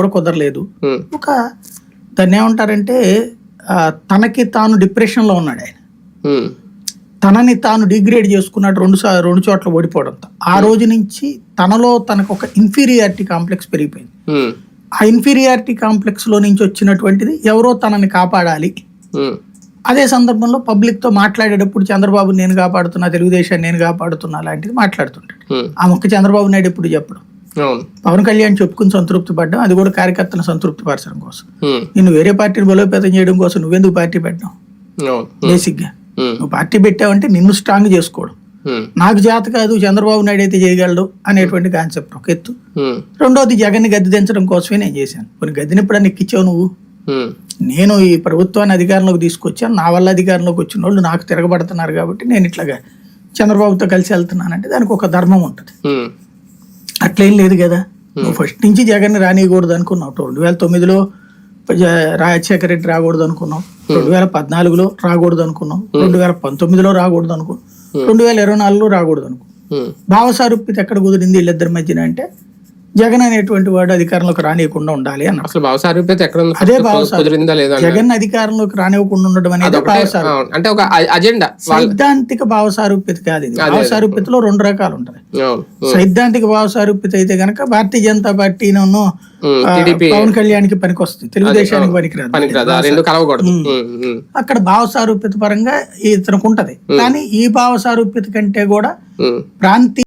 కూడా కుదరలేదు. ఒక దాన్ని ఏమంటారంటే తనకి తాను డిప్రెషన్లో ఉన్నాడు ఆయన. తనని తాను డిగ్రేడ్ చేసుకున్నాడు రెండు రెండు చోట్ల ఓడిపోవడంతో. ఆ రోజు నుంచి తనలో తనకు ఒక ఇన్ఫీరియారిటీ కాంప్లెక్స్ పెరిగిపోయింది. ఆ ఇన్ఫీరియారిటీ కాంప్లెక్స్లో నుంచి వచ్చినటువంటిది ఎవరో తనని కాపాడాలి. అదే సందర్భంలో పబ్లిక్తో మాట్లాడేటప్పుడు చంద్రబాబు నేను కాపాడుతున్నా తెలుగుదేశాన్ని నేను కాపాడుతున్నా లాంటిది మాట్లాడుతుంటాడు. ఆ మొక్క చంద్రబాబు నాయుడు ఎప్పుడు చెప్పడం. పవన్ కళ్యాణ్ చెప్పుకుని సంతృప్తి పడ్డం. అది కూడా కార్యకర్తలను సంతృప్తి పరచడం కోసం. నిన్ను వేరే పార్టీని బలోపేతం చేయడం కోసం నువ్వెందుకు పార్టీ పెట్టడం అవును. బేసిక్గా నువ్వు పార్టీ పెట్టావంటే నిన్ను స్ట్రాంగ్ చేసుకోవడం. నాకు చేత కాదు చంద్రబాబు నాయుడు అయితే చేయగలడు అనేటువంటి కాన్సెప్ట్ ఒక ఎత్తు. రెండోది జగన్ గద్దె దించడం కోసమే నేను చేశాను. కొన్ని గద్దెని ఇప్పుడు ఎక్కించావు నువ్వు? నేను ఈ ప్రభుత్వాన్ని అధికారంలోకి తీసుకొచ్చాను. నా వల్ల అధికారంలోకి వచ్చిన వాళ్ళు నాకు తిరగబడుతున్నారు కాబట్టి నేను ఇట్లాగా చంద్రబాబుతో కలిసి వెళ్తున్నానంటే దానికి ఒక ధర్మం ఉంటుంది. అట్లేం లేదు కదా. నువ్వు ఫస్ట్ నుంచి జగన్ రానియకూడదు అనుకున్నావు. రెండు వేల తొమ్మిదిలో రాజశేఖర రెడ్డి రాకూడదు అనుకున్నావు. రెండు వేల పద్నాలుగులో రాకూడదు అనుకున్నావు. రెండు వేల పంతొమ్మిదిలో రాకూడదు అనుకున్నావు. రెండు వేల ఇరవై నాలుగులో రాకూడదు అనుకున్నావు. ఉమ్, భావసారూప్యత ఎక్కడ కుదిరింది వీళ్ళిద్దరి మధ్యన అంటే జగన్ అనేటువంటి వాడు అధికారంలోకి రానియకుండా ఉండాలి అన్నారు అసలు భావసారూప్యత ఎక్కడ అదే. కుదిరిందా లేదా. జగన్ అధికారంలోకి రానివ్వకుండా ఉండడం అనేది భావసారూప్యత. అంటే ఒక అజెండా సైద్ధాంతిక భావసారూప్యత కాదు ఇది. భావసారూప్యతలో రెండు రకాలు ఉంటాయి. సైద్ధాంతిక భావసారూప్యత అయితే గనక భారతీయ జనతా టీడీపీ పవన్ కళ్యాణ్కి పనికొస్తుంది. తెలుగుదేశానికి పనికిరాదు. అక్కడ భావసారూప్యత పరంగా ఇతనికి ఉంటది. కానీ ఈ భావసారూప్యత కంటే కూడా. ప్రాంతీయ